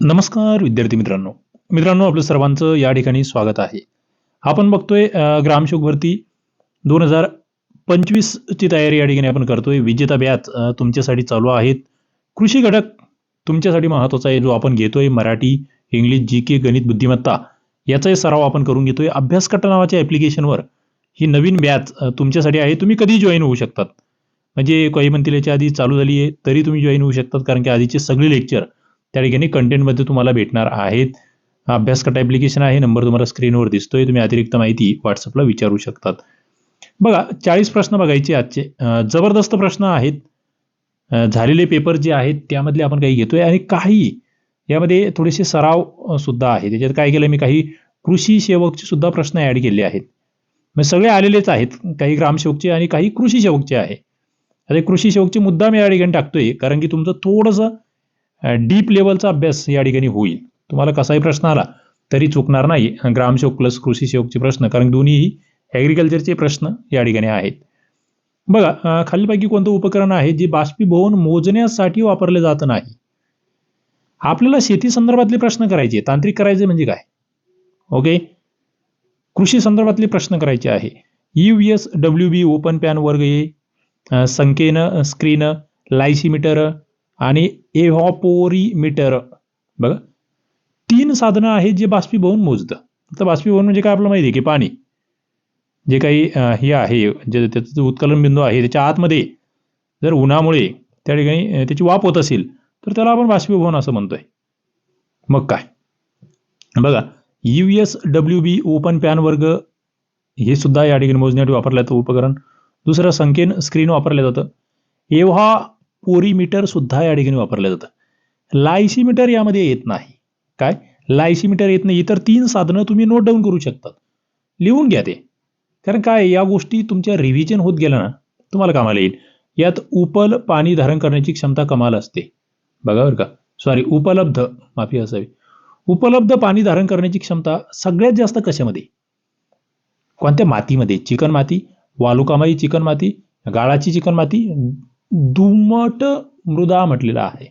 नमस्कार विद्यार्थी मित्रांनो. मित्रांनो आपलं सर्वांचं या ठिकाणी स्वागत आहे. आपण बघतोय अ, ग्रामशोक भरती दोन हजार पंचवीसची तयारी या ठिकाणी आपण करतोय. विजेता बॅच तुमच्यासाठी चालू आहेत. कृषी घटक तुमच्यासाठी महत्त्वाचा आहे जो आपण घेतोय मराठी इंग्लिश जी के गणित बुद्धिमत्ता याचाही सराव आपण करून घेतोय. अभ्यासकटा नावाच्या ॲप्लिकेशनवर ही नवीन बॅच तुमच्यासाठी आहे. तुम्ही कधी जॉईन होऊ शकतात. म्हणजे काही म्हणतील याच्या आधी चालू झाली आहे तरी तुम्ही जॉईन होऊ शकतात कारण की आधीचे सगळे लेक्चर त्या ठिकाणी कंटेंटमध्ये तुम्हाला भेटणार आहेत. अभ्यासकट ॲप्लिकेशन आहे. नंबर तुम्हाला स्क्रीनवर दिसतोय. तुम्ही अतिरिक्त माहिती व्हॉट्सअपला विचारू शकतात. बघा चाळीस प्रश्न बघायचे आजचे. जबरदस्त प्रश्न आहेत. झालेले पेपर जे आहेत त्यामधले आपण काही घेतोय. आणि काही यामध्ये थोडेसे सराव सुद्धा आहे त्याच्यात काय केलं मी काही कृषी सेवकचे सुद्धा प्रश्न ॲड केले आहेत. मग सगळे आलेलेच आहेत. काही ग्रामसेवकचे आणि काही कृषी सेवकचे आहे. आता कृषी सेवकचे मुद्दा मी या ठिकाणी टाकतोय. कारण की तुमचं थोडंसं डीप लेवलचा अभ्यास या ठिकाणी होईल. तुम्हाला कसाही प्रश्न आला तरी चुकणार नाही. ग्रामसेवक प्लस कृषी सेवकचे प्रश्न कारण दोन्हीही ॲग्रिकल्चरचे प्रश्न या ठिकाणी आहेत. बघा खालीलपैकी कोणतं उपकरण आहे जे बाष्पीभवन मोजण्यासाठी वापरले जात नाही? आपल्याला शेती संदर्भातले प्रश्न करायचे तांत्रिक करायचे म्हणजे काय? ओके? कृषी संदर्भातले प्रश्न करायचे आहे. U S W B open pan वर्ग ए संख्येनं स्क्रीन लायसीमीटर आणि एव्हॉपोरीमीटर बघा तीन साधनं आहेत जे बाष्पीभवन मोजतं. तर बाष्पीभवन म्हणजे काय आपलं माहिती आहे की पाणी. जे काही हे आहे जे त्याचं जो उत्कलन बिंदू आहे त्याच्या आतमध्ये जर उन्हामुळे त्या ठिकाणी त्याची वाफ होत असेल तर त्याला आपण बाष्पीभवन असं म्हणतोय. मग काय? बघा U S W B open pan वर्ग हे सुद्धा या ठिकाणी मोजण्यासाठी वापरलं जातं उपकरण. दुसरं संकेन स्क्रीन वापरलं जातं. एव्हा पोरीमीटर सुद्धा या ठिकाणी वापरलं जातं. लायसीमीटर यामध्ये येत नाही. काय? लायसीमीटर येत नाही. इतर तीन साधनं तुम्ही नोट डाऊन करू शकतात. लिहून घ्या ते. कारण काय? या गोष्टी तुमच्या रिव्हिजन होत गेल्या ना तुम्हाला कामाला येईल. यात उपल पाणी धारण करण्याची क्षमता कमाल असते. बघा बरं का. सॉरी उपलब्ध. माफी असावी. उपलब्ध पाणी धारण करण्याची क्षमता सगळ्यात जास्त कशामध्ये? कोणत्या मातीमध्ये? चिकन माती वालुकामाई चिकन माती गाळाची चिकन माती दुमट मृदा म्हटलेला आहे.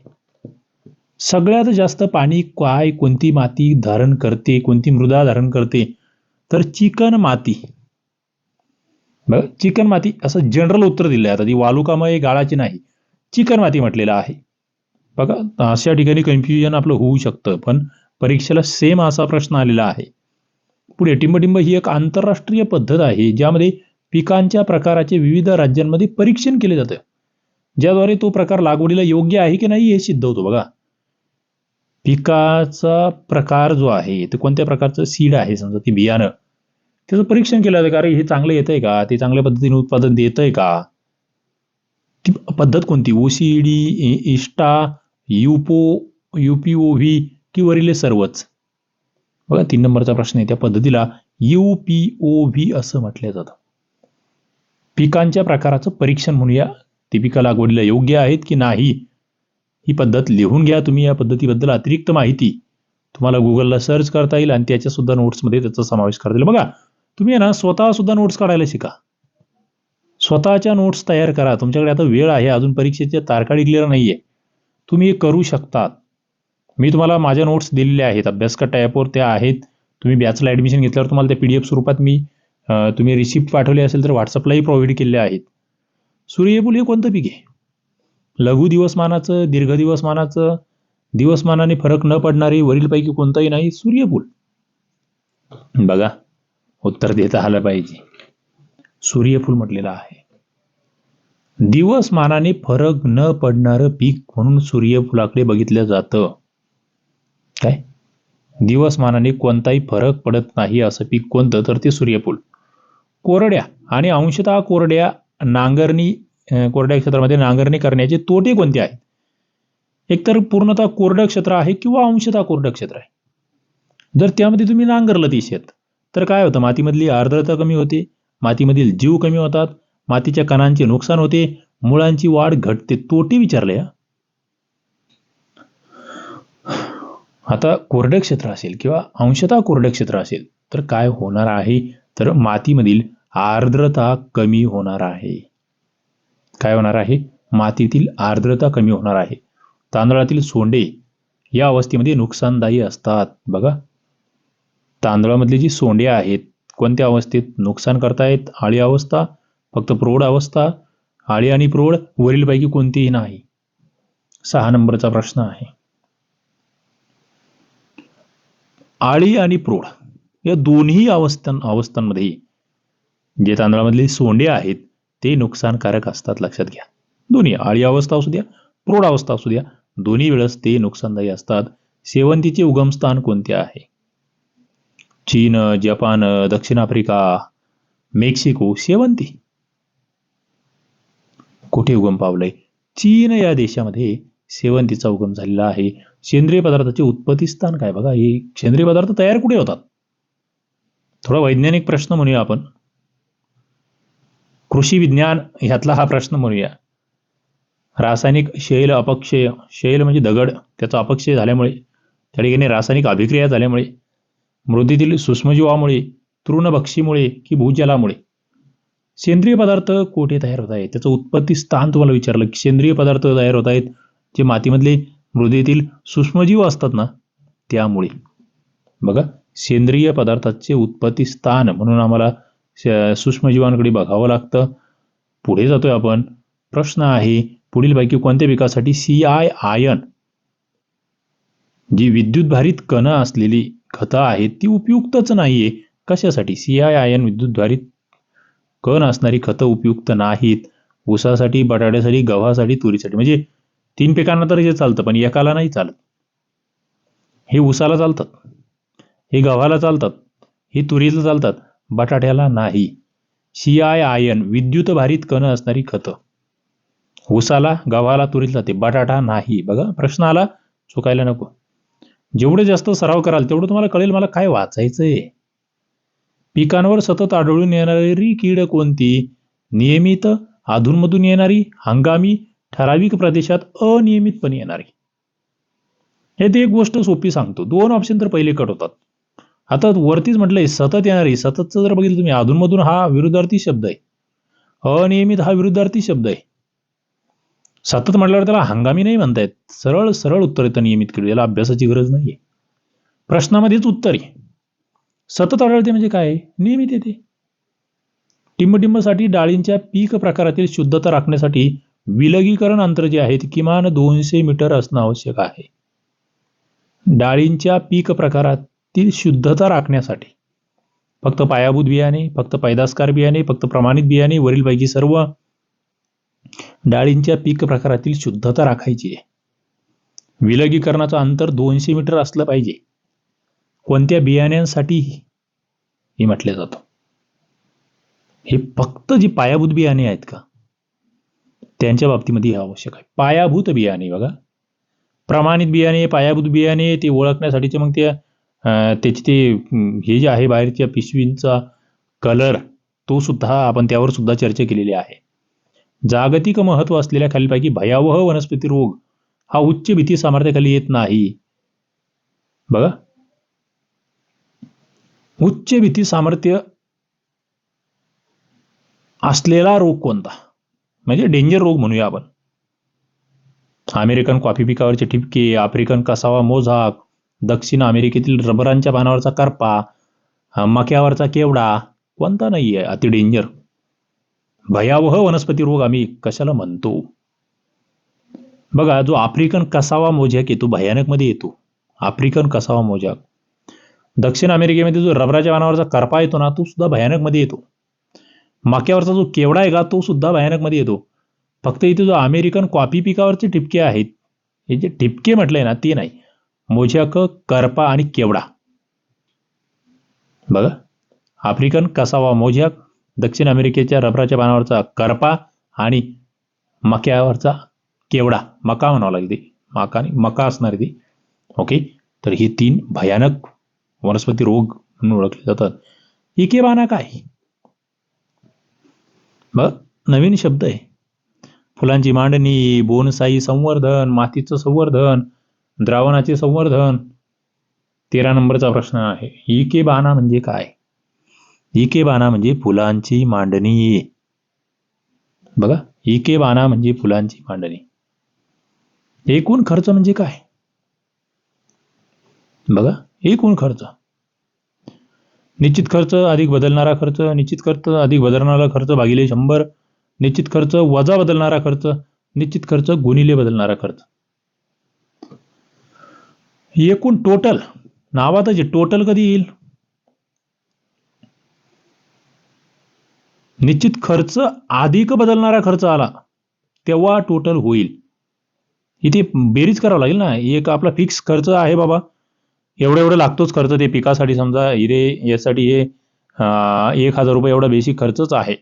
सगळ्यात जास्त पाणी काय कोणती माती धारण करते कोणती मृदा धारण करते? तर चिकन माती. बघ चिकन माती असं जनरल उत्तर दिलं आहे आता. ती वालुकामय गाळाची नाही. चिकन माती म्हटलेलं आहे. बघा अशा ठिकाणी कन्फ्युजन आपलं होऊ शकतं पण परीक्षेला सेम असा प्रश्न आलेला आहे. पुढे टिंबटिंब ही एक आंतरराष्ट्रीय पद्धत आहे ज्यामध्ये पिकांच्या प्रकाराचे विविध राज्यांमध्ये परीक्षण केले जातं. ज्याद्वारे तो प्रकार लागवडीला योग्य आहे की नाही हे सिद्ध होतो बघा. पिकाचा प्रकार जो आहे ते कोणत्या प्रकारचं सीड आहे? समजा ती बियाणं. त्याचं परीक्षण केलं जातं कारण अरे हे चांगलं येतंय का? ते चांगल्या पद्धतीने उत्पादन देतंय का? ती पद्धत कोणती? ओसीडी इष्टा युपो युपीओ व्ही की वरील सर्वच? बघा तीन नंबरचा प्रश्न आहे त्या पद्धतीला युपीओ व्ही असं म्हटलं जातं. पिकांच्या प्रकाराचं परीक्षण म्हणूया. ती पिका लागवडीला योग्य आहेत की नाही ही पद्धत लिहून घ्या तुम्ही या पद्धतीबद्दल अतिरिक्त माहिती. तुम्हाला गुगलला सर्च करता येईल आणि त्याच्या सुद्धा नोट्समध्ये त्याचा समावेश करता येईल. बघा तुम्ही आहे ना स्वतः सुद्धा नोट्स काढायला शिका. स्वतःच्या नोट्स तयार करा. तुमच्याकडे आता वेळ आहे अजून परीक्षेच्या तारखा डिक्लेअर आहे तुम्ही हे करू शकतात. मी तुम्हाला माझ्या नोट्स दिलेल्या आहेत. अभ्यासकट्टा ॲपवर त्या आहेत. तुम्ही बॅचला ॲडमिशन घेतल्यावर तुम्हाला त्या पी डी एफ स्वरूपात मी तुम्ही रिसिप्ट पाठवली असेल तर व्हॉट्सअपलाही प्रोव्हाइड केले आहेत. सूर्यफूल हे कोणतं पीक आहे? लघु दिवसमानाचं दीर्घ दिवसमानाचं दिवसमानाने फरक न पडणारे वरीलपैकी कोणताही नाही सूर्यफूल बघा उत्तर देता आलं पाहिजे. सूर्यफूल म्हटलेलं आहे. दिवसमानाने फरक न पडणारं पीक म्हणून सूर्यफुलाकडे बघितलं जातं. काय? दिवसमानाने कोणताही फरक पडत नाही असं पीक कोणतं? तर ते सूर्यफूल. कोरड्या आणि अंशतः कोरड्या नांगरणी कोरड्या क्षेत्रामध्ये नांगरणी करण्याचे तोटे कोणते आहेत? एकतर पूर्णतः कोरडं क्षेत्र आहे किंवा अंशतः कोरडं क्षेत्र आहे. जर त्यामध्ये तुम्ही नांगरलं ती शेत तर काय होतं? मातीमधली आर्द्रता कमी होते मातीमधील जीव कमी होतात मातीच्या कणांचे नुकसान होते मुळांची वाढ घटते. तोटे विचारले आता कोरडं क्षेत्र असेल किंवा अंशतः कोरडं क्षेत्र असेल तर काय होणार आहे? तर मातीमधील आर्द्रता कमी होणार आहे. काय होणार आहे? मातीतील आर्द्रता कमी होणार आहे. तांदळातील सोंडे या अवस्थेमध्ये नुकसानदायी असतात. बघा. तांदळामधली जी सोंडे आहेत कोणत्या अवस्थेत नुकसान करतायत? आळी अवस्था फक्त प्रौढ अवस्था? आळी आणि प्रौढ वरीलपैकी कोणतीही नाही. सहा नंबरचा प्रश्न आहे. आळी आणि प्रौढ या दोन्ही अवस्थां अवस्थांमध्ये जे तांदळामधले सोंडे आहेत ते नुकसानकारक असतात लक्षात घ्या. दोन्ही आळी अवस्था असू द्या प्रौढ अवस्था असू द्या दोन्ही वेळेस ते नुकसानदायी असतात. शेवंतीचे उगमस्थान कोणते आहे? चीन जपान दक्षिण आफ्रिका मेक्सिको शेवंती. कुठे उगम पावलंय? चीन या देशामध्ये शेवंतीचा उगम झालेला आहे. सेंद्रिय पदार्थाचे उत्पत्ती स्थान काय? बघा हे सेंद्रिय पदार्थ तयार कुठे होतात? थोडा वैज्ञानिक प्रश्न म्हणूया आपण. कृषी विज्ञान ह्यातला हा प्रश्न म्हणूया रासायनिक शैल अपक्षय शैल म्हणजे दगड त्याचा अपक्षय झाल्यामुळे त्या ठिकाणी रासायनिक अभिक्रिया झाल्यामुळे मृदेतील सूक्ष्मजीवामुळे तृणभक्षीमुळे की भूजलामुळे. सेंद्रिय पदार्थ कोठे तयार होत आहेत? त्याचं उत्पत्ती स्थान तुम्हाला विचारलं की सेंद्रिय पदार्थ तयार होत आहेत जे मातीमधले मृदेतील सूक्ष्मजीव असतात ना त्यामुळे. बघा सेंद्रिय पदार्थाचे उत्पत्ती स्थान म्हणून आम्हाला सूक्ष्मजीवांकडे बघावं लागतं. पुढे जातोय आपण. प्रश्न आहे पुढीलपैकी कोणत्या पिकासाठी सी आय आयन जी विद्युतभारित कण असलेली खतं आहेत ती उपयुक्तच नाहीये. कशासाठी? सी आय आयन विद्युतभारित कण असणारी खतं उपयुक्त नाहीत. ऊसासाठी बटाट्यासाठी गव्हासाठी तुरीसाठी. म्हणजे तीन पिकांना तर हे चालतं पण एकाला नाही चालत. हे ऊसाला चालतात हे गव्हाला चालतात. हे तुरीला चालतात. बटाट्याला नाही. सी आय आयन विद्युतभारित कण असणारी खतं. ऊसाला गव्हाला तुरीला जाते बटाटा नाही. बघा प्रश्न आला चुकायला नको. जेवढे जास्त सराव कराल तेवढं तुम्हाला कळेल मला काय वाचायचंय. पिकांवर सतत आढळून येणारी कीड कोणती? नियमित अधूनमधून येणारी हंगामी ठराविक प्रदेशात अनियमितपणे येणारी. हे ते एक गोष्ट सोपी सांगतो. दोन ऑप्शन तर पहिले कट होतात. आता वरतीच म्हटलंय सतत येणारी सततचं जर बघितलं तुम्ही अधूनमधून हा विरुद्धार्थी शब्द आहे. अनियमित हा विरुद्धार्थी शब्द आहे. सतत म्हटल्यावर त्याला हंगामी नाही म्हणतायत. सरळ सरळ उत्तर येतं नियमित केलं. याला अभ्यासाची गरज नाहीये. प्रश्नामध्येच उत्तर आहे. सतत आढळते म्हणजे काय? नियमित येते. टिंबटिंबसाठी डाळींच्या पीक प्रकारातील शुद्धता राखण्यासाठी विलगीकरण अंतर जे आहे ते किमान दोनशे मीटर असणं आवश्यक आहे. डाळींच्या पीक प्रकारात ती शुद्धता राखण्यासाठी. फक्त पायाभूत बियाणे फक्त पैदासकार बियाणे फक्त प्रमाणित बियाणे वरीलपैकी सर्व डाळींच्या पीक प्रकारातील शुद्धता राखायची आहे. विलगीकरणाचं अंतर दोनशे मीटर असलं पाहिजे. कोणत्या बियाण्यांसाठी हे म्हटलं जातं? हे फक्त जी पायाभूत बियाणे आहेत का? त्यांच्या बाबतीमध्ये हे आवश्यक आहे. पायाभूत बियाणे बघा. प्रमाणित बियाणे पायाभूत बियाणे ते ओळखण्यासाठीचे मग त्या त्याचे ते हे जे आहे बाहेरच्या पिशवींचा कलर तो सुद्धा आपण त्यावर सुद्धा चर्चा केलेली आहे. जागतिक महत्त्व असलेल्या खालीलपैकी भयावह वनस्पती रोग हा उच्च भीती सामर्थ्याखाली येत नाही. बघा. उच्च भीती सामर्थ्य असलेला रोग कोणता? म्हणजे डेंजर रोग म्हणूया आपण. अमेरिकन कॉफी पिकावरचे ठिपके आफ्रिकन कसावा मोझाक दक्षिण अमेरिकेतील रबरांच्या पानावरचा करपा मक्यावरचा केवडा कोणता नाही आहे अति डेंजर भयावह वनस्पती रोग आम्ही कशाला म्हणतो? बघा जो आफ्रिकन कसावा मोजॅक येतो भयानकमध्ये येतो. African cassava mosaic. दक्षिण अमेरिकेमध्ये जो रबराच्या पानावरचा करपा येतो ना तो सुद्धा भयानकमध्ये येतो. मक्यावरचा जो केवडा आहे का तो सुद्धा भयानकमध्ये येतो. फक्त इथे जो अमेरिकन कॉफी पिकावरचे ठिपके आहेत हे जे ठिपके म्हटले ना ते नाही. मोजॅक करपा आणि केवडा. बघा आफ्रिकन कसावा मोजॅक दक्षिण अमेरिकेच्या रबराच्या पानावरचा करपा आणि मक्यावरचा केवडा. मका म्हणावं लागेल ती. मका आणि मका असणार ती. ओके तर हे तीन भयानक वनस्पती रोग म्हणून ओळखले जातात. इकेबाना काय? बघ नवीन शब्द आहे. फुलांची मांडणी बोनसाई संवर्धन मातीचं संवर्धन द्रावणाचे संवर्धन. तेरा नंबरचा प्रश्न आहे. इके बाना म्हणजे काय? इके बाना म्हणजे फुलांची मांडणी. बघा इकेबाना म्हणजे फुलांची मांडणी. एकूण खर्च म्हणजे काय? बघा एकूण खर्च. निश्चित खर्च अधिक बदलणारा खर्च निश्चित खर्च अधिक बदलणारा खर्च भागिले शंभर निश्चित खर्च वजा बदलणारा खर्च निश्चित खर्च गुणिले बदलणारा खर्च. एकूण टोटल नावातच टोटल कधी येईल? निश्चित खर्च अधिक बदलणारा खर्च आला तेव्हा टोटल होईल. इथे बेरीज करावं लागेल ना? एक आपला फिक्स खर्च आहे बाबा. एवढं एवढं लागतोच खर्च ते पिकासाठी समजा हिरे यासाठी हे एक हजार रुपये एवढा बेसिक खर्चच आहे.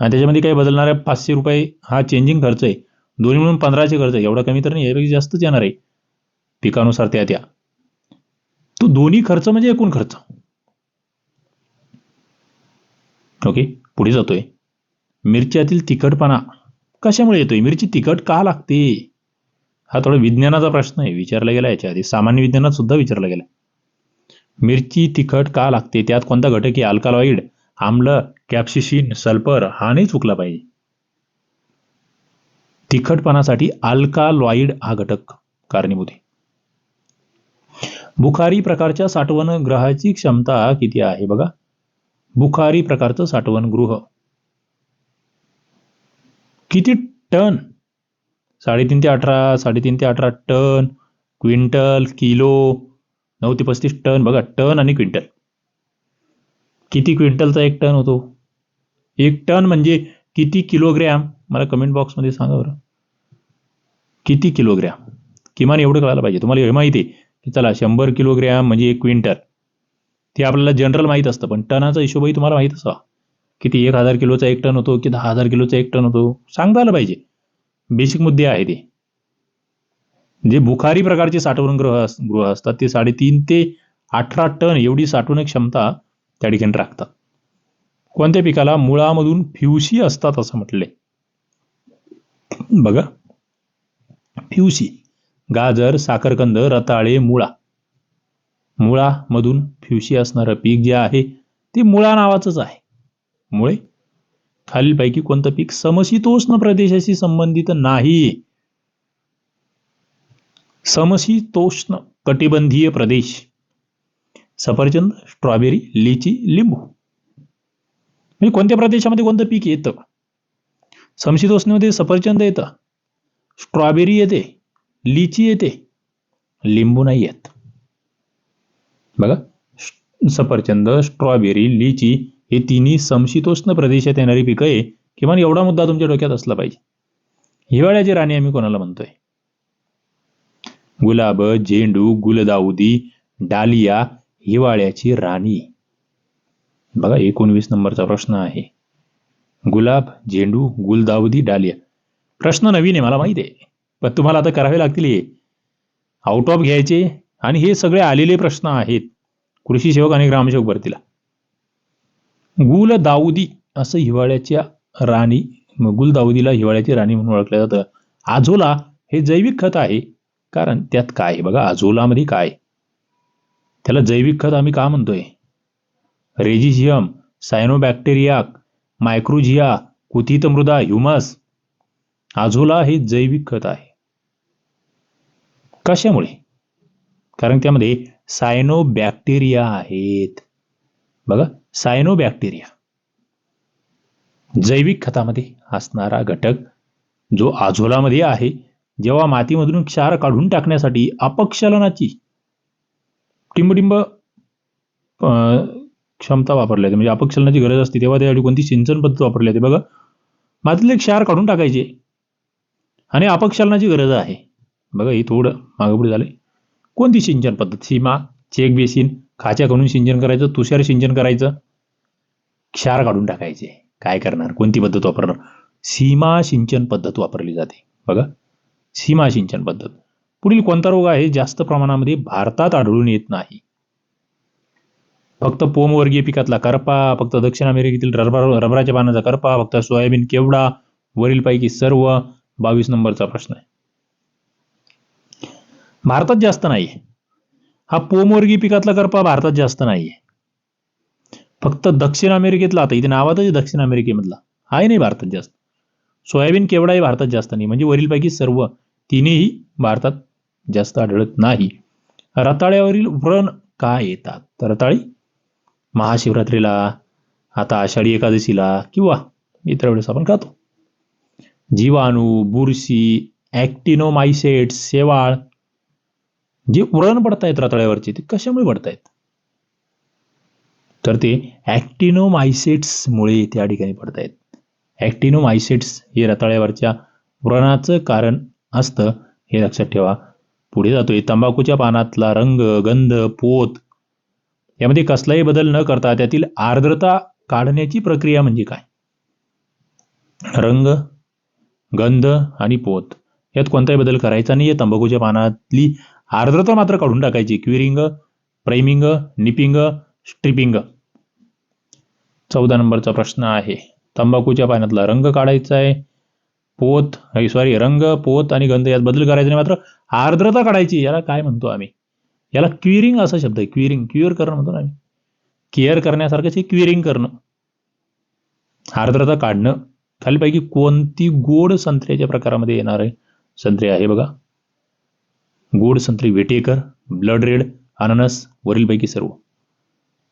आणि त्याच्यामध्ये काही बदलणारे पाचशे रुपये हा चेंजिंग खर्च आहे. दोन्ही मिळून पंधराशे खर्च आहे. एवढा कमी तर नाही यापेक्षा जास्तच येणार आहे. पिकानुसार त्या त्या तो दोन्ही खर्च म्हणजे एकूण खर्च. ओके पुढे जातोय. मिरच्यातील तिखटपणा कशामुळे येतोय? मिरची तिखट का लागते? हा थोडा विज्ञानाचा प्रश्न आहे. विचारला गेला याच्या आधी. सामान्य विज्ञानात सुद्धा विचारला गेला मिरची तिखट का लागते? त्यात कोणता घटक आहे? अल्कालॉइड आम्ल कॅप्सिशिन सल्फर हा नाही चुकला पाहिजे. तिखटपणासाठी अल्कालॉइड हा घटक कारणीभूत आहे. बुखारी प्रकारच्या साठवण ग्रहाची क्षमता किती आहे बघा? बुखारी प्रकारचं साठवण गृह. किती टन? साडेतीन ते अठरा साडेतीन ते अठरा टन क्विंटल किलो नऊ ते पस्तीस टन बघा टन आणि क्विंटल. किती क्विंटलचा एक टन होतो? एक टन म्हणजे किती किलोग्रॅम? मला कमेंट बॉक्समध्ये सांगा बरं. किती किलोग्रॅम? किमान एवढं कळायला पाहिजे. तुम्हाला हे माहिती आहे. चला शंभर किलोग्रॅम म्हणजे एक क्विंटल. ते आपल्याला जनरल माहीत असतं पण टनाचा हिशोबही तुम्हाला माहीत असावा. किती एक हजार किलोचा एक टन होतो की दहा हजार किलोचा एक टन होतो सांगता आलं पाहिजे. बेसिक मुद्दे आहे ते. जे बुखारी प्रकारचे साठवण गृह गृह असतात ते साडेतीन ते अठरा टन एवढी साठवण क्षमता त्या ठिकाणी राखतात. कोणत्या पिकाला? मुळामधून फ्युसी असतात असं म्हटले बघा. फ्युसी. गाजर साखरकंद रताळे मुळा. मुळामधून फ्युशी असणारं पीक जे आहे ते मुळा नावाचंच आहे. मुळे खालीलपैकी कोणतं पीक समशीतोष्ण प्रदेशाशी संबंधित नाही. समशीतोष्ण कटिबंधीय प्रदेश. सफरचंद स्ट्रॉबेरी लिची लिंबू. म्हणजे कोणत्या प्रदेशामध्ये कोणतं पीक येतं? समशीतोष्णमध्ये सफरचंद येतं. स्ट्रॉबेरी येते. लिची येते लिंबू नाही येत. बघा सफरचंद स्ट्रॉबेरी लिची हे तिन्ही समशीतोष्ण प्रदेशात येणारी पिकं आहे किमान एवढा मुद्दा तुमच्या डोक्यात असला पाहिजे. हिवाळ्याची राणी आम्ही कोणाला म्हणतोय? गुलाब झेंडू गुलदाऊदी डालिया हिवाळ्याची राणी. बघा एकोणवीस नंबरचा प्रश्न आहे. गुलाब झेंडू गुलदाउदी डालिया. प्रश्न नवीन आहे मला माहिती आहे. पण तुम्हाला आता करावे लागतील हे. आउट ऑफ घ्यायचे आणि हे सगळे आलेले प्रश्न आहेत. कृषी सेवक आणि ग्रामसेवक भरतीला. गुल दाऊदी असं हिवाळ्याच्या राणी गुल दाऊदीला हिवाळ्याची राणी म्हणून ओळखलं जातं. आझोला हे जैविक खत आहे. कारण त्यात काय आहे? बघा आझोलामध्ये काय? त्याला जैविक खत आम्ही का म्हणतोय? रेजिशियम सायनोबॅक्टेरिया मायक्रोझिया कुथित मृदा ह्युमस. आझोला हे जैविक खत आहे. कशामुळे? कारण त्यामध्ये सायनोबॅक्टेरिया आहेत. बघा सायनोबॅक्टेरिया जैविक खतामध्ये असणारा घटक जो आझोलामध्ये आहे जेव्हा मातीमधून क्षार काढून टाकण्यासाठी अपक्षलनाची टिंबटिंब क्षमता वापरली जाते. म्हणजे अपक्षलनाची गरज असते तेव्हा त्यासाठी कोणती सिंचन पद्धत वापरली जाते? बघा मातीतले क्षार काढून टाकायचे. आणि अपक्षलनाची गरज आहे. बघा हे थोडं मागपुढे पुढे झालंय. कोणती सिंचन पद्धत? सीमा चेक बेसिन खाच्या करून सिंचन करायचं तुषार सिंचन करायचं? क्षार काढून टाकायचे. काय करणार? कोणती पद्धत वापरणार? सीमा सिंचन पद्धत वापरली जाते. बघा. सीमा सिंचन पद्धत. पुढील कोणता रोग आहे? जास्त प्रमाणामध्ये भारतात आढळून येत नाही. फक्त पोमवर्गीय पिकातला करपा फक्त दक्षिण अमेरिकेतील रबर रबराच्या पानाचा करपा फक्त सोयाबीन केवडा वरीलपैकी सर्व बावीस नंबरचा प्रश्न आहे. भारतात जास्त नाही हा पोमवर्गी पिकातला करपा भारतात जास्त नाही फक्त दक्षिण अमेरिकेतला आता इथे नावातच दक्षिण अमेरिकेमधला. आहे नाही भारतात जास्त. सोयाबीन केवडाही भारतात जास्त नाही. म्हणजे वरीलपैकी सर्व तिन्ही भारतात जास्त आढळत नाही. रताळ्यावरील व्रण का येतात? तर रताळी महाशिवरात्रीला आता आषाढी एकादशीला किंवा इतर वेळेस आपण खातो. जीवाणू बुरशी ॲक्टिनोमायसेट शेवाळ जे व्रण पडतायत रताळ्यावरचे ते कशामुळे पडतायत? तर ते ॲक्टिनोमायसेट्समुळे त्या ठिकाणी पडतायत. ॲक्टिनोमायसेट्स हे रताळ्यावरच्या व्रणाचं कारण असतं हे लक्षात ठेवा. पुढे जातोय तंबाखूच्या पानातला रंग गंध पोत यामध्ये कसलाही बदल न करता त्यातील आर्द्रता काढण्याची प्रक्रिया म्हणजे काय? रंग गंध आणि पोत यात कोणताही बदल करायचा नाही आहे तंबाखूच्या पानातली आर्द्रता मात्र काढून टाकायची. Curing priming nipping stripping. चौदा नंबरचा प्रश्न आहे. तंबाखूच्या पाण्यातला रंग काढायचा आहे. पोत सॉरी रंग पोत आणि गंध यात बदल करायचा नाही. मात्र आर्द्रता काढायची याला काय म्हणतो आम्ही? याला क्युरिंग असा शब्द आहे. क्युरिंग क्युअर करणं म्हणतो ना आम्ही. केअर करण्यासारखंच हे क्युरिंग करणं. आर्द्रता काढणं. खालीपैकी कोणती गोड संत्र्याच्या प्रकारामध्ये येणार आहे? संत्रे आहे बघा. गोड संत्री वेटेकर ब्लड रेड अननस वरीलपैकी सर्व.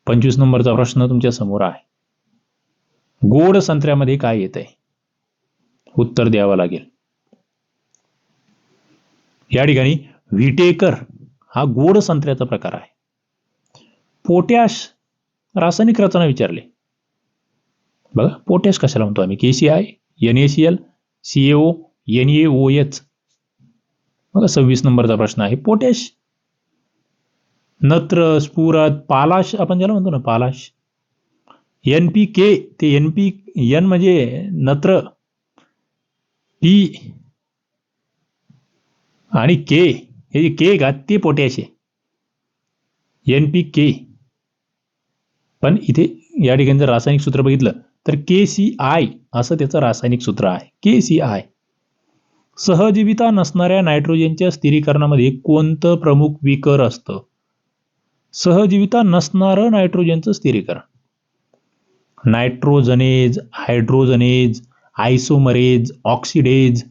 पंचवीस नंबरचा प्रश्न तुमच्यासमोर आहे. गोड संत्र्यामध्ये काय येत आहे उत्तर द्यावं लागेल. या ठिकाणी व्हिटेकर हा गोड संत्र्याचा प्रकार आहे. पोटॅश रासायनिक रचना विचारले. बघा पोटॅश कशाला म्हणतो आम्ही? K C I N A C L C A O N A O H बघा सव्वीस नंबरचा प्रश्न आहे. पोटॅश नत्र स्फुरत पालाश आपण ज्याला म्हणतो ना पालाश. एन पी के ते एन पी एन म्हणजे नत्र पी आणि के. हे जे के का ते पोटॅश आहे. N P K. पण इथे या ठिकाणी जर रासायनिक सूत्र बघितलं तर के सी आय असं त्याचं रासायनिक सूत्र आहे. के सी आय. सहजीविता नसणाऱ्या नायट्रोजनच्या स्थिरीकरणामध्ये कोणतं प्रमुख विकर असतं? सहजीविता नसणारं नायट्रोजनचं स्थिरीकरण. Nitrogenase hydrogenase isomerase oxidase.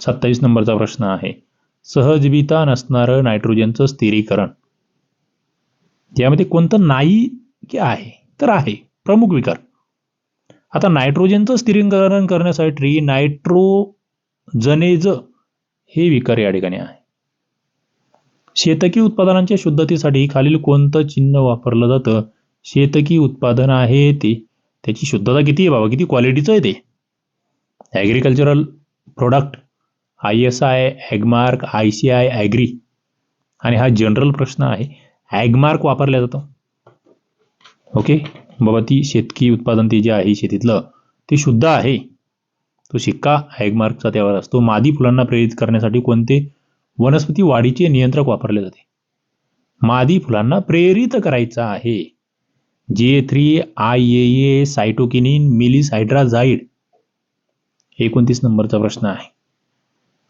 सत्तावीस नंबरचा प्रश्न आहे. सहजीविता नसणारं नायट्रोजनचं स्थिरीकरण. यामध्ये कोणतं नाही की आहे? तर आहे. प्रमुख विकार. आता नायट्रोजनचं स्थिरीकरण करण्यासाठी नायट्रो जनेज हे विकार या ठिकाणी आहे. शेतकी उत्पादनांच्या शुद्धतेसाठी खालील कोणतं चिन्ह वापरलं जातं? शेतकी उत्पादन आहे ते. त्याची शुद्धता किती आहे बाबा? किती क्वालिटीचं आहे ते? Agricultural product I S I Agmark I C I agri आणि हा जनरल प्रश्न आहे. ॲगमार्क वापरला जातो. ओके बाबा ती शेतकी उत्पादन ते जे आहे शेतीतलं ते शुद्ध आहे. तो शिक्का ॲगमार्कचा त्यावर असतो. मादी फुलांना प्रेरित करण्यासाठी कोणते? वनस्पती वाढीचे नियंत्रक वापरले जाते. मादी फुलांना प्रेरित करायचा आहे. जे three I A cytokinin maleic hydrazide एकोणतीस नंबरचा प्रश्न आहे.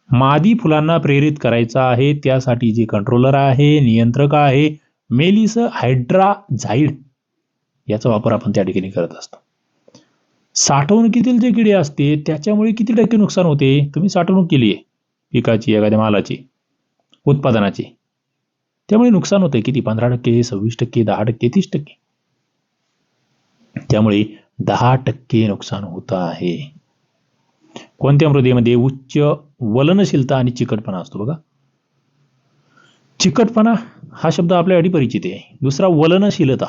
मादी फुलांना प्रेरित करायचा आहे त्यासाठी जे कंट्रोलर आहे नियंत्रक आहे मेलिस हायड्राझाईड याचा वापर आपण त्या ठिकाणी करत असतो. साठवणुकीतील जे किडे असते त्याच्यामुळे किती टक्के नुकसान होते? तुम्ही साठवणूक केली आहे पिकाची एखाद्या मालाची उत्पादनाची. त्यामुळे नुकसान होते किती? पंधरा टक्के सव्वीस टक्के दहा टक्के तीस टक्के. त्यामुळे दहा टक्के नुकसान होत आहे. कोणत्या मृदेमध्ये उच्च वलनशीलता आणि चिकटपणा असतो बघा. चिकटपणा हा शब्द आपल्यासाठी परिचित आहे. दुसरा वलनशीलता.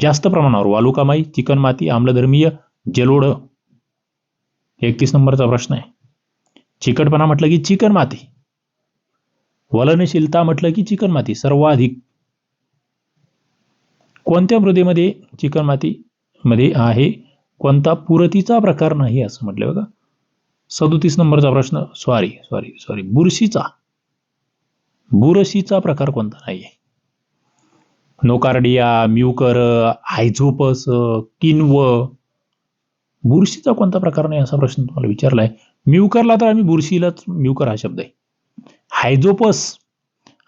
जास्त प्रमाणावर वालुकामाई चिकणमाती आम्लधर्मीय जलोड एकतीस नंबरचा प्रश्न आहे. चिकटपणा म्हटलं की चिकन माती वलनशीलता म्हटलं की चिकन माती सर्वाधिक कोणत्या मृदेमध्ये चिकन माती मध्ये आहे? कोणता पुरतीचा प्रकार नाही असं म्हटलं बघा. सदोतीस नंबरचा प्रश्न सॉरी सॉरी सॉरी बुरशीचा. बुरशीचा प्रकार कोणता नाही आहे नोकार्डिया म्युकर आयझोपस किन्व बुरशीचा कोणता प्रकार नाही असा प्रश्न तुम्हाला विचारलाय? म्युकरला तर आम्ही बुरशीलाच म्युकर हा शब्द आहे. हायझोपस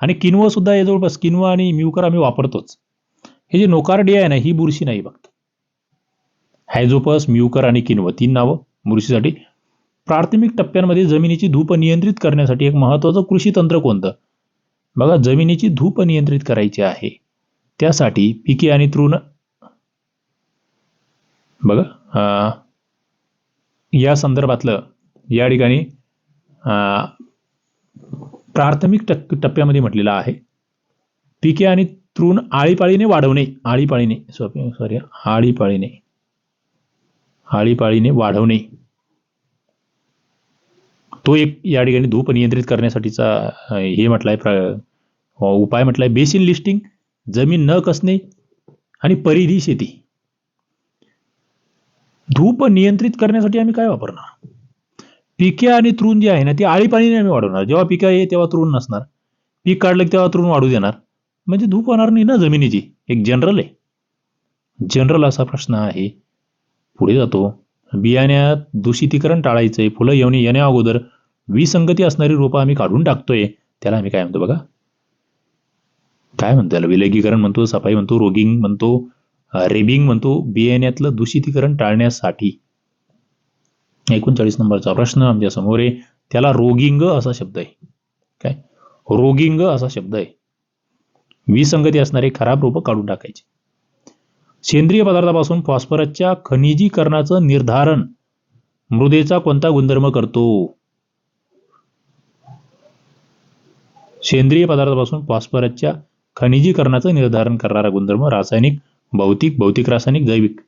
आणि किनवा सुद्धा आहे जवळपास. किनवा आणि म्युकर आम्ही वापरतोच. हे जे नोकार्डिया आहे ना ही बुरशी नाही फक्त हायझोपस म्युकर आणि किन्व तीन नावं बुरशीसाठी. प्राथमिक टप्प्यांमध्ये जमिनीची धूप नियंत्रित करण्यासाठी एक महत्वाचं कृषी तंत्र कोणतं? बघा जमिनीची धूप नियंत्रित करायची आहे. त्यासाठी पिके आणि तृण बघा या संदर्भातलं या ठिकाणी प्राथमिक टक् टप्प्यामध्ये म्हटलेलं आहे. पिके आणि तृण आळीपाळीने वाढवणे आळीपाळीने सॉरी आळीपाळीने आळीपाळीने वाढवणे. तो एक या ठिकाणी धूप नियंत्रित करण्यासाठीचा हे म्हटलाय प्र उपाय म्हटलाय बेसिन लिस्टिंग जमीन न कसणे आणि परिधी शेती. धूप नियंत्रित करण्यासाठी आम्ही काय वापरणार? पिके आणि तृण जे आहे ना ती आळीपाळीने आम्ही वाढवणार. जेव्हा पिकं आहे तेव्हा तृण नसणार. पीक काढलं की तेव्हा तृण वाढू देणार. म्हणजे धूप होणार नाही ना जमिनीची. एक जनरल आहे. जनरल असा प्रश्न आहे. पुढे जातो. बियाण्यात दूषितीकरण टाळायचंय. फुलं येऊन येण्या अगोदर विसंगती असणारी रोपं आम्ही काढून टाकतोय. त्याला आम्ही काय म्हणतो बघा? काय म्हणतो त्याला विलगीकरण म्हणतो सफाई म्हणतो रोगिंग म्हणतो. रेबिंग म्हणतो बियाण्यातलं दूषितीकरण टाळण्यासाठी. एकोणचाळीस नंबरचा प्रश्न आमच्यासमोर आहे. त्याला रोगिंग असा शब्द आहे. काय? रोगिंग असा शब्द आहे. विसंगती असणारे खराब रूप काढून टाकायचे. सेंद्रिय पदार्थापासून फॉस्फरसच्या खनिजीकरणाचं निर्धारण. मृदेचा कोणता गुणधर्म करतो? सेंद्रिय पदार्थापासून फॉस्फरसच्या खनिजीकरणाचं निर्धारण करणारा गुणधर्म रासायनिक भौतिक भौतिक रासायनिक जैविक.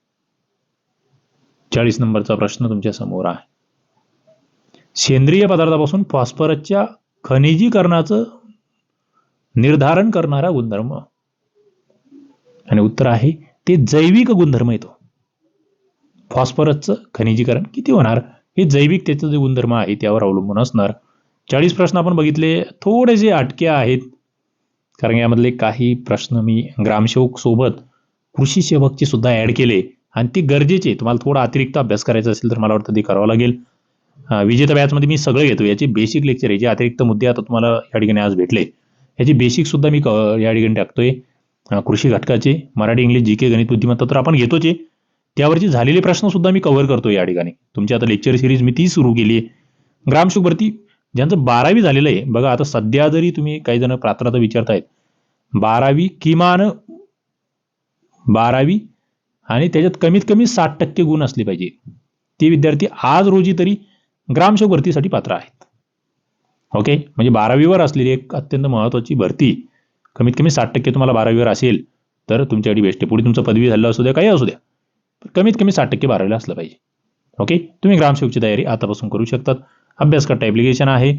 चाळीस नंबरचा प्रश्न तुमच्यासमोर आहे. सेंद्रिय पदार्थापासून फॉस्फरसच्या खनिजीकरणाचं निर्धारण करणारा गुणधर्म. आणि उत्तर आहे ते जैविक गुणधर्म येतो. फॉस्फरसचं खनिजीकरण किती होणार? हे जैविक त्याचं जे गुणधर्म आहे त्यावर अवलंबून असणार. चाळीस प्रश्न आपण बघितले थोडेसे अटके आहेत. कारण यामधले काही प्रश्न मी ग्रामसेवक सोबत कृषी सेवकचे सुद्धा ऍड केले. आणि ती गरजेचे तुम्हाला थोडा अतिरिक्त अभ्यास करायचा असेल तर मला वाटतं ते करावं लागेल. विजेता बॅचमध्ये मी सगळं घेतो. याचे बेसिक लेक्चर आहे. जे अतिरिक्त मुद्दे आता तुम्हाला या ठिकाणी आज भेटले. याचे बेसिक सुद्धा मी क- या ठिकाणी टाकतोय. कृषी घटकाचे मराठी इंग्लिश जी के गणित बुद्धिमत्ता तर आपण घेतोच. आहे त्यावरचे झालेले प्रश्न सुद्धा मी कव्हर करतो या ठिकाणी. तुमची आता लेक्चर सिरीज मी ती सुरू केली आहे. ग्रामशुक भरती ज्यांचं बारावी झालेलं आहे. बघा आता सध्या जरी तुम्ही काही जण पात्रता विचारतायत. बारावी किमान बारावी आणि त्याच्यात कमीत कमी साठ टक्के गुण असले पाहिजे. ते विद्यार्थी आज रोजी तरी ग्रामसेवक भरतीसाठी पात्र आहेत. ओके म्हणजे बारावीवर असलेली एक अत्यंत महत्त्वाची भरती कमीत कमी साठ टक्के तुम्हाला बारावीवर असेल तर तुमच्यासाठी बेस्ट आहे. पुढे तुमचं पदवी झालं असू द्या काही असू द्या. कमीत कमी साठ टक्के बारावीला असलं पाहिजे. ओके तुम्ही ग्रामसेवकची तयारी आतापासून करू शकतात. अभ्यास करता ॲप्लिकेशन आहे.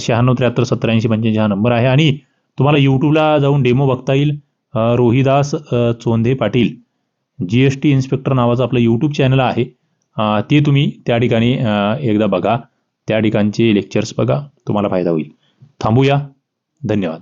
शहाण्णव त्र्याहत्तर सत्त्याऐंशी पंच्याऐंशी हा नंबर आहे. आणि तुम्हाला यूट्यूबला जाऊन डेमो बघता येईल. Rohidas Chondhe Patil G S T inspector नावाचं आपलं यूट्यूब चॅनल आहे. ते तुम्ही त्या ठिकाणी एकदा बघा. त्या ठिकाणचे लेक्चर्स बघा. तुम्हाला फायदा होईल. थांबूया. धन्यवाद.